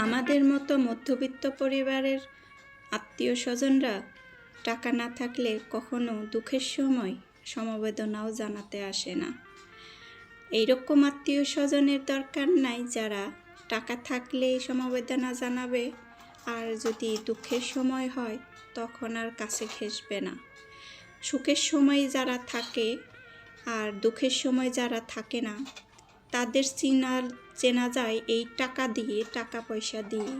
আমাদের মতো মধ্যবিত্ত পরিবারের আত্মীয় স্বজনরা টাকা না থাকলে কখনো দুঃখের সময় সমবেদনাও জানাতে আসে না। এইরকম আত্মীয় স্বজনের দরকার নাই যারা টাকা থাকলে সমবেদনা জানাবে, আর যদি দুঃখের সময় হয় তখন আর কাছে ঘেসবে না। সুখের সময় যারা থাকে আর দুঃখের সময় যারা থাকে না তাদের চিনা চেনা যায় এই টাকা দিয়ে, টাকা পয়সা দিয়ে।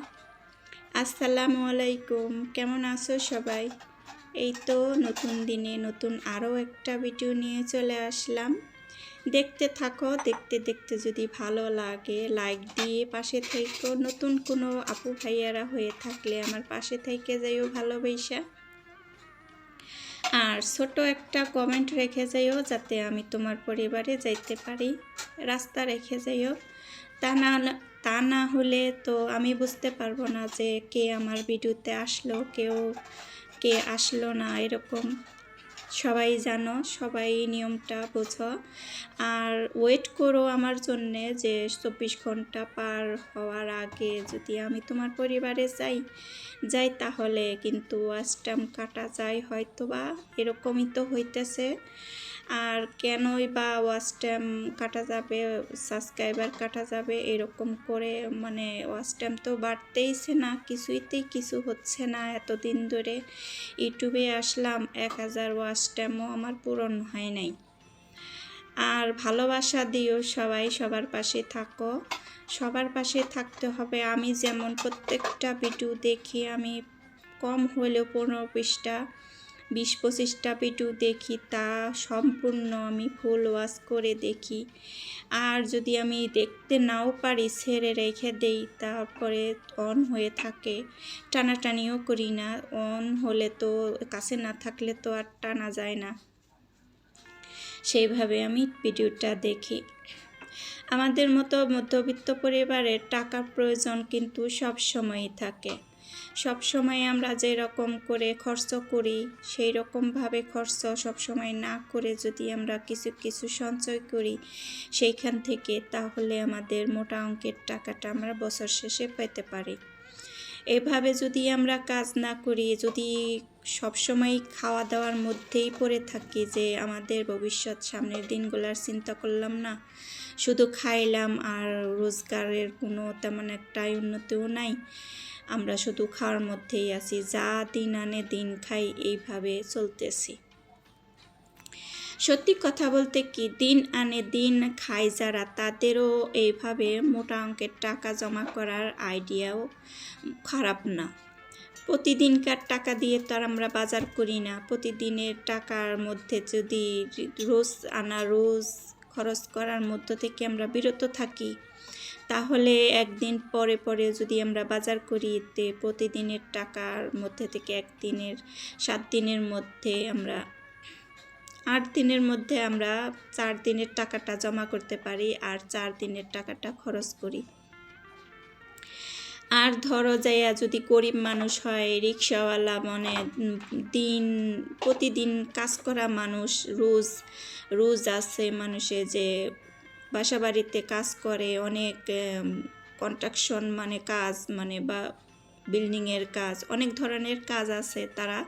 আসসালামু আলাইকুম, কেমন আছো সবাই? এই তো নতুন দিনে নতুন আরও একটা ভিডিও নিয়ে চলে আসলাম। দেখতে থাকো, দেখতে দেখতে যদি ভালো লাগে লাইক দিয়ে পাশে থেকো। নতুন কোনো আপু ভাইয়ারা হয়ে থাকলে আমার পাশে থেকে যাইও ভালোবাসা। আর ছোট একটা কমেন্ট রেখে যাইও যাতে আমি তোমার পরিবারে যাইতে পারি। রাস্তা রেখে যাইও তা না তা না হলে তো আমি বুঝতে পারব না যে কে আমার ভিডিওতে আসলো, কেউ কে আসলো না, এরকম। সবাই জানো, সবাই নিয়মটা বোঝো। আর ওয়েট করো আমার জন্যে যে চব্বিশ ঘণ্টা পার হওয়ার আগে যদি আমি তোমার পরিবারে যাই যাই তাহলে কিন্তু ওয়াস্টাম কাটা যায় হয়তো বা এরকমই তো হইতেছে। আর কেনই বা ওয়াচ টাইম কাটা যাবে সাবস্ক্রাইবার কাটা যাবে, এরকম করে মানে ওয়াচ টাইম তো বাড়তেইছে না, কিছুইতেই কিছু হচ্ছে না এতদিন ধরে। ইউটিউবে আসলাম, এক হাজার ওয়াচ টাইমও আমার পূরণ হয় নাই। আর ভালোবাসা দিও সবাই, সবার পাশে থাকো। সবার পাশে থাকতে হবে। আমি যেমন প্রত্যেকটা ভিডিও দেখি, আমি কম হলেও পনেরো পৃষ্ঠা বিশ পঁচিশটা ভিডিও দেখি, তা সম্পূর্ণ আমি ফুল ওয়াশ করে দেখি। আর যদি আমি দেখতে নাও পারি, ছেড়ে রেখে দেই, তারপরে অন হয়ে থাকে। টানাটানিও করি না, অন হলে তো, কাছে না থাকলে তো আর টানা যায় না। সেইভাবে আমি ভিডিওটা দেখি। আমাদের মতো মধ্যবিত্ত পরিবারের টাকার প্রয়োজন কিন্তু সব সময়ই থাকে। সব সময় আমরা যেরকম করে খরচ করি সেই রকমভাবে খরচ সব সময় না করে যদি আমরা কিছু কিছু সঞ্চয় করি সেইখান থেকে, তাহলে আমাদের মোটা অঙ্কের টাকাটা আমরা বছর শেষে পেতে পারি। এভাবে যদি আমরা কাজ না করি, যদি সবসময় খাওয়া দাওয়ার মধ্যেই পড়ে থাকি যে আমাদের ভবিষ্যৎ সামনের দিনগুলার চিন্তা করলাম না, শুধু খাইলাম আর রোজগারের কোনো তেমন একটাই উন্নতিও নাই আমরা শুধু খাওয়ার মধ্যেই আছি, যা দিন আনে দিন খাই, এইভাবে চলতেছি। সত্যি কথা বলতে কি, দিন আনে দিন খায় যারা, তাদেরও এইভাবে মোটা অঙ্কের টাকা জমা করার আইডিয়াও খারাপ না। প্রতিদিনকার টাকা দিয়ে তো আর আমরা বাজার করি না। প্রতিদিনের টাকার মধ্যে যদি রোজ আনা, রোজ খরচ করার মধ্য থেকে আমরা বিরত থাকি তাহলে একদিন পরে পরে যদি আমরা বাজার করি, তে প্রতিদিনের টাকার মধ্যে থেকে একদিনের সাত দিনের মধ্যে আমরা, আট দিনের মধ্যে আমরা চার দিনের টাকাটা জমা করতে পারি আর চার দিনের টাকাটা খরচ করি। আর ধরো যাইয়া যদি গরিব মানুষ হয়, রিক্সাওয়ালা মানে দিন, প্রতিদিন কাজ করা মানুষ, রোজ রোজ আছে মানুষে যে বাসা বাড়িতে কাজ করে, অনেক কন্ট্রাকশন মানে কাজ মানে বা বিল্ডিংয়ের কাজ, অনেক ধরনের কাজ আছে তারা,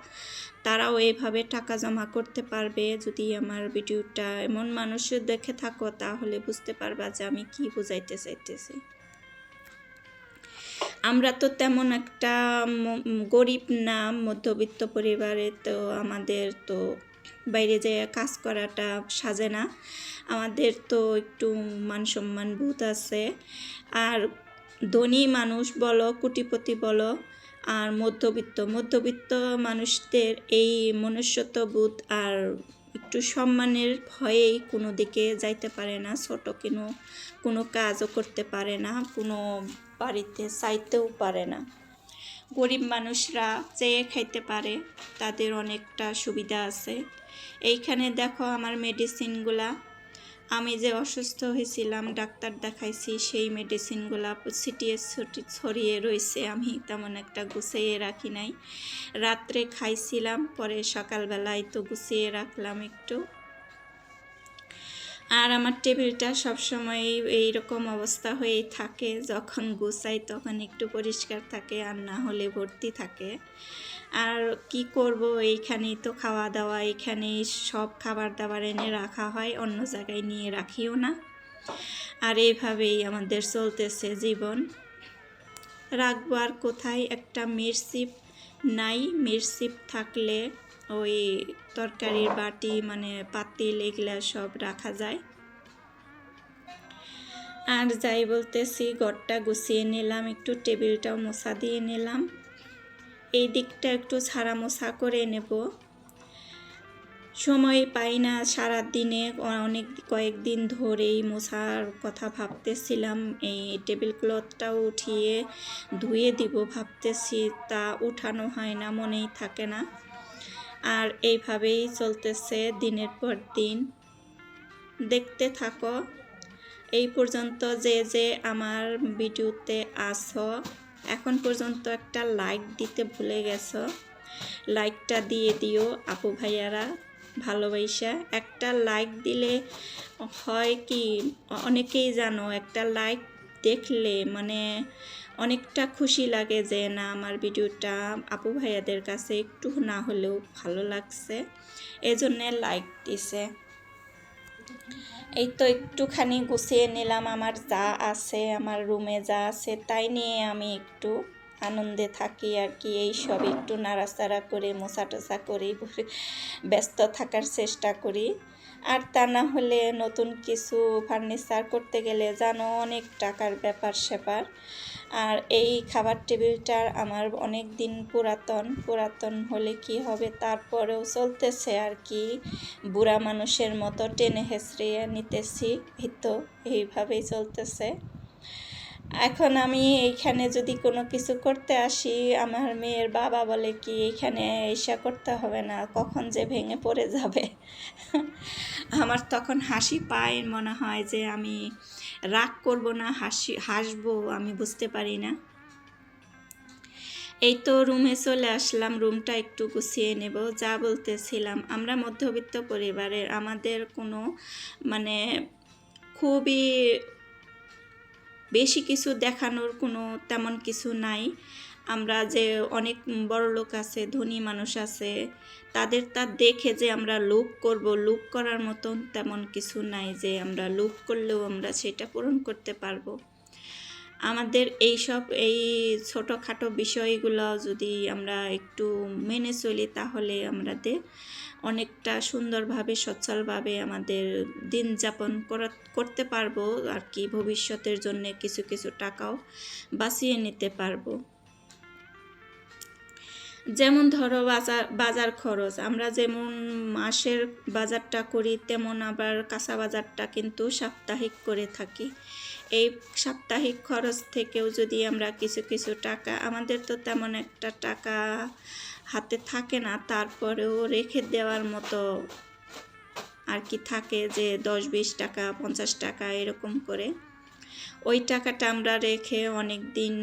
তারাও এভাবে টাকা জমা করতে পারবে। যদি আমার ভিডিওটা এমন মানুষের দেখে থাকো, তাহলে বুঝতে পারবা যে আমি কি বুঝাইতে চাইতেছি। আমরা তো তেমন একটা গরিব না, মধ্যবিত্ত পরিবারে তো আমাদের তো বাইরে যেয়ে কাজ করাটা সাজে না। আমাদের তো একটু মান সম্মান বোধ আছে। আর ধনী মানুষ বলো, কুটিপতি বলো, আর মধ্যবিত্ত মধ্যবিত্ত মানুষদের এই মনুষ্যত্ব বোধ আর একটু সম্মানের ভয়েই কোনো দিকে যাইতে পারে না, ছোট কোনো কোনো কাজও করতে পারে না, কোনো বাড়িতে চাইতেও পারে না। গরিব মানুষরা চেয়ে খাইতে পারে, তাদের অনেকটা সুবিধা আছে। এইখানে দেখো আমার মেডিসিনগুলা। আমি যে অসুস্থ হয়েছিলাম, ডাক্তার দেখাইছি, সেই মেডিসিনগুলা ছিটিয়ে ছড়িয়ে রয়েছে আমি তেমন একটা গুছিয়ে রাখি নাই। রাত্রে খাইছিলাম, পরে সকালবেলায় তো গুছিয়ে রাখলাম একটু। আর আমার টেবিলটা সবসময় এইরকম অবস্থা হয়েই থাকে, যখন গুছাই তখন একটু পরিষ্কার থাকে আর না হলে ভর্তি থাকে। আর কি করব, এইখানেই তো খাওয়া দাওয়া এইখানেই সব খাবার দাবার এনে রাখা হয়, অন্য জায়গায় নিয়ে রাখিও না। আর এইভাবেই আমাদের চলতেছে জীবন। রাখব আর কোথায়? একটা মিরসিপ নাই, মিরসিপ থাকলে ওই তরকারির বাটি মানে পাতিল এগুলা সব রাখা যায়। আর যাই বলতেছি, ঘরটা গুছিয়ে নিলাম, একটু টেবিলটাও মোছা দিয়ে নিলাম। এই দিকটা একটু ছাড়া মোছা করে নেব। সময় পাই না সারা দিনে অনেক কয়েকদিন ধরেই মোছার কথা ভাবতেছিলাম। এই টেবিল ক্লথটাও উঠিয়ে ধুয়ে দিব ভাবতেছি, তা উঠানো হয় না, মনেই থাকে না। আর এইভাবেই চলতেছে দিনের পর দিন। দেখতে থাকো। এই পর্যন্ত যে যে আমার ভিডিওতে আসো এখন পর্যন্ত একটা লাইক দিতে ভুলে গেছো। লাইকটা দিয়ে দিও আপু ভাইয়ারা ভালোবাসা। একটা লাইক দিলে হয় কি অনেকেই জানো একটা লাইক দেখলে মানে অনেকটা খুশি লাগে যে, না, আমার ভিডিওটা আপু ভাইয়াদের কাছে একটু না হলেও ভালো লাগছে। এজন্যে লাইক দিছে। এই তো একটুখানি গুছিয়ে নিলাম। আমার যা আছে, আমার রুমে যা আছে, তাই নিয়ে আমি একটু আনন্দে থাকি আর কি। এই সব একটু নাড়াচাড়া করে মোছা টোছা করি, ব্যস্ত থাকার চেষ্টা করি। আর তা না হলে নতুন কিছু ফার্নিচার করতে গেলে জানো, অনেক টাকার ব্যাপার স্যাপার আর এই খাবার টেবিলটার আমার অনেক দিন পুরাতন পুরাতন হলে কি হবে তারপরেও চলতেছে আর কি। বুড়া মানুষের মতো টেনে হেঁচড়ে নিতেছি, এই এইভাবেই চলতেছে। এখন আমি এইখানে যদি কোনো কিছু করতে আসি, আমার মেয়ের বাবা বলে কি এইখানে এসা করতে হবে না, কখন যে ভেঙে পড়ে যাবে। আমার তখন হাসি পায়, মনে হয় যে আমি রাগ করব না, হাসি, হাসবো, আমি বুঝতে পারি না। এই তো রুমে চলে আসলাম রুমটা একটু গুছিয়ে নেব, যা বলতেছিলাম। আমরা মধ্যবিত্ত পরিবারের, আমাদের কোনো মানে খুবই বেশি কিছু দেখানোর কোনো তেমন কিছু নাই। আমরা যে অনেক বড় লোক আছে, ধনী মানুষ আছে, তাদের তা দেখে যে আমরা লুপ করব লুক করার মতন তেমন কিছু নাই যে আমরা লুক করলেও আমরা সেটা পূরণ করতে পারব। আমাদের এই সব এই ছোটোখাটো বিষয়গুলো যদি আমরা একটু মেনে চলি তাহলে আমাদের অনেকটা সুন্দরভাবে, সচ্ছলভাবে আমাদের দিন যাপন করতে পারব আর কি, ভবিষ্যতের জন্য কিছু কিছু টাকাও বাঁচিয়ে নিতে পারব। যেমন ধরো বাজার বাজার খরচ, আমরা যেমন মাসের বাজারটা করি, তেমন আবার কাঁচা বাজারটা কিন্তু সাপ্তাহিক করে থাকি। এই সাপ্তাহিক খরচ থেকেও যদি আমরা কিছু কিছু টাকা, আমাদের তো তেমন একটা টাকা হাতে থাকে না, তারপরেও রেখে দেওয়ার মতো আর কি থাকে যে দশ, বিশ টাকা, পঞ্চাশ টাকা এরকম করে। ওই টাকাটা আমরা রেখে অনেক দিন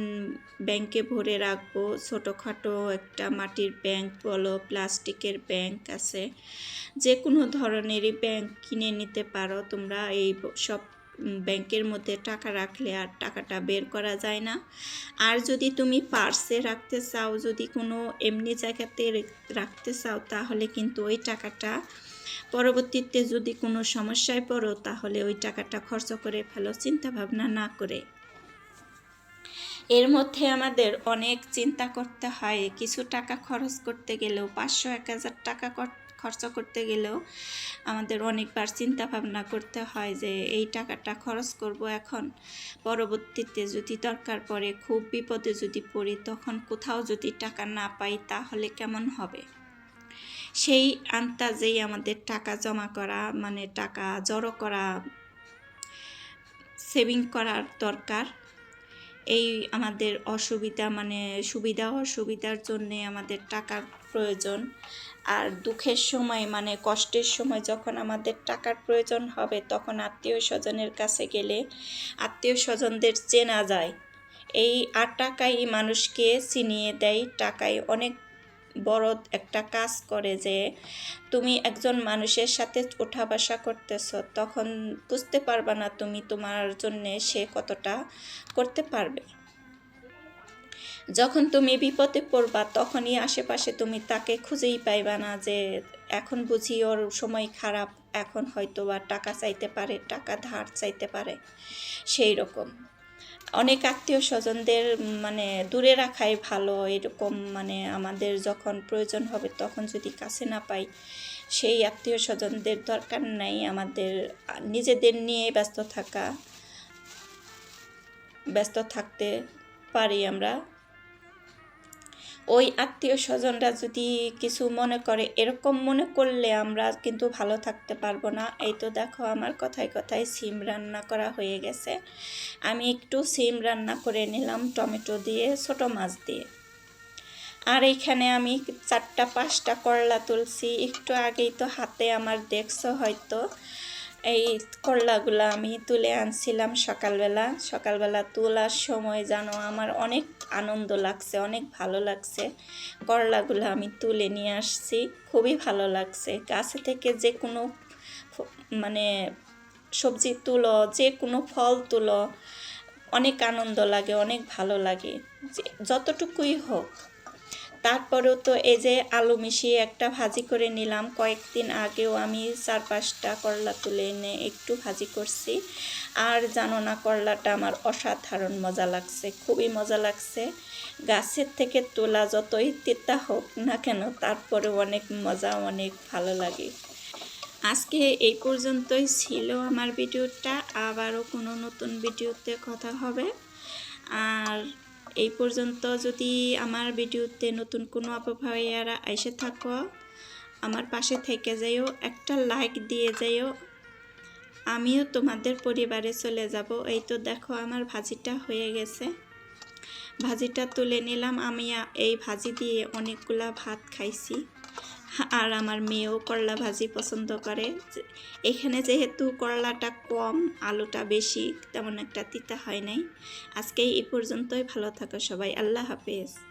ব্যাংকে ভরে রাখব। ছোটোখাটো একটা মাটির ব্যাংক বলো, প্লাস্টিকের ব্যাংক আছে। যে কোনো ধরনেরই ব্যাংক কিনে নিতে পারো। তোমরা এই সব ব্যাংকের মধ্যে টাকা রাখলে আর টাকাটা বের করা যায় না। আর যদি তুমি পার্সে রাখতে চাও, যদি কোনো এমনি জায়গাতে রাখতে চাও, তাহলে কিন্তু ওই টাকাটা পরবর্তীতে যদি কোনো সমস্যায় পড়ো, তাহলে ওই টাকাটা খরচ করে ফেলো চিন্তা ভাবনা না করে। এর মধ্যে আমাদের অনেক চিন্তা করতে হয়, কিছু টাকা খরচ করতে গেলেও পাঁচশো, এক হাজার টাকা খরচ করতে গেলেও আমাদের অনেকবার চিন্তা ভাবনা করতে হয় যে এই টাকাটা খরচ করব এখন। পরবর্তীতে যদি দরকার পড়ে, খুব বিপদে যদি পড়ি, তখন কোথাও যদি টাকা না পাই, তাহলে কেমন হবে? সেই আন্তাজেই আমাদের টাকা জমা করা মানে টাকা জড়ো করা সেভিং করার দরকার। এই আমাদের অসুবিধা মানে সুবিধা অসুবিধার জন্যে আমাদের টাকার প্রয়োজন। আর দুঃখের সময় মানে কষ্টের সময় যখন আমাদের টাকার প্রয়োজন হবে, তখন আত্মীয় স্বজনের কাছে গেলে আত্মীয় স্বজনদের চেনা যায়। এই আর টাকাই মানুষকে চিনিয়ে দেয় টাকায় অনেক বড় একটা কাজ করে যে তুমি একজন মানুষের সাথে ওঠা বসা করতেছ, তখন বুঝতে পারবা না তুমি তোমার জন্যে সে কতটা করতে পারবে। যখন তুমি বিপদে পড়বা, তখনই আশেপাশে তুমি তাকে খুঁজেই পাইবা না যে, এখন বুঝি ওর সময় খারাপ, এখন হয়তো বা টাকা চাইতে পারে, টাকা ধার চাইতে পারে। সেই রকম। অনেক আত্মীয় স্বজনদের মানে দূরে রাখাই ভালো। এরকম মানে আমাদের যখন প্রয়োজন হবে, তখন যদি কাছে না পাই, সেই আত্মীয় স্বজনদের দরকার নাই আমাদের। নিজেদের নিয়ে ব্যস্ত থাকা, ব্যস্ত থাকতে পারি আমরা। ওই আত্মীয় স্বজনরা যদি কিছু মনে করে, এরকম মনে করলে আমরা কিন্তু ভালো থাকতে পারব না। এই তো দেখো আমার কথায় কথায় সিম রান্না করা হয়ে গেছে। আমি একটু সিম রান্না করে নিলাম টমেটো দিয়ে, ছোটো মাছ দিয়ে। আর এইখানে আমি চারটা পাঁচটা করলা তুলছি। একটু আগেই তো হাতে আমার দেখছ হয়তো। এই করলাগুলো আমি তুলে আনছিলাম সকালবেলা। সকালবেলা তোলার সময় জানো আমার অনেক আনন্দ লাগছে, অনেক ভালো লাগছে। করলাগুলো আমি তুলে নিয়ে আসছি, খুবই ভালো লাগছে। গাছে থেকে যে কোনো মানে সবজি তুলো, যে কোনো ফল তুলো, অনেক আনন্দ লাগে, অনেক ভালো লাগে। যতটুকুই হোক। তারপরেও তো এই যে আলু মিশিয়ে একটা ভাজি করে নিলাম, কয়েকদিন আগেও আমি চার পাঁচটা করলা তুলে এনে একটু ভাজি করছি। আর জানো না, করলাটা আমার অসাধারণ মজা লাগছে, খুবই মজা লাগছে। গাছের থেকে তোলা যতই তিতা হোক না কেন, তারপরেও অনেক মজা, অনেক ভালো লাগে। আজকে এই পর্যন্তই ছিল আমার ভিডিওটা, আবারও কোনো নতুন ভিডিওতে কথা হবে। আর এই পর্যন্ত যদি আমার ভিডিওতে নতুন কোনো অপভাইয়ারা এসে থাকো, আমার পাশে থেকে যাইও, একটা লাইক দিয়ে যাইও। আমিও তোমাদের পরিবারে চলে যাব। এই তো দেখো আমার ভাজিটা হয়ে গেছে। ভাজিটা তুলে নিলাম। আমি এই ভাজি দিয়ে অনেকগুলা ভাত খাইছি। আর আমার মেয়েও করলা ভাজি পছন্দ করে। এখানে যেহেতু করলাটা কম, আলুটা বেশি, তেমন একটা তিতা হয় নাই। আজকে এই পর্যন্তই, ভালো থাকো সবাই, আল্লাহ হাফেজ।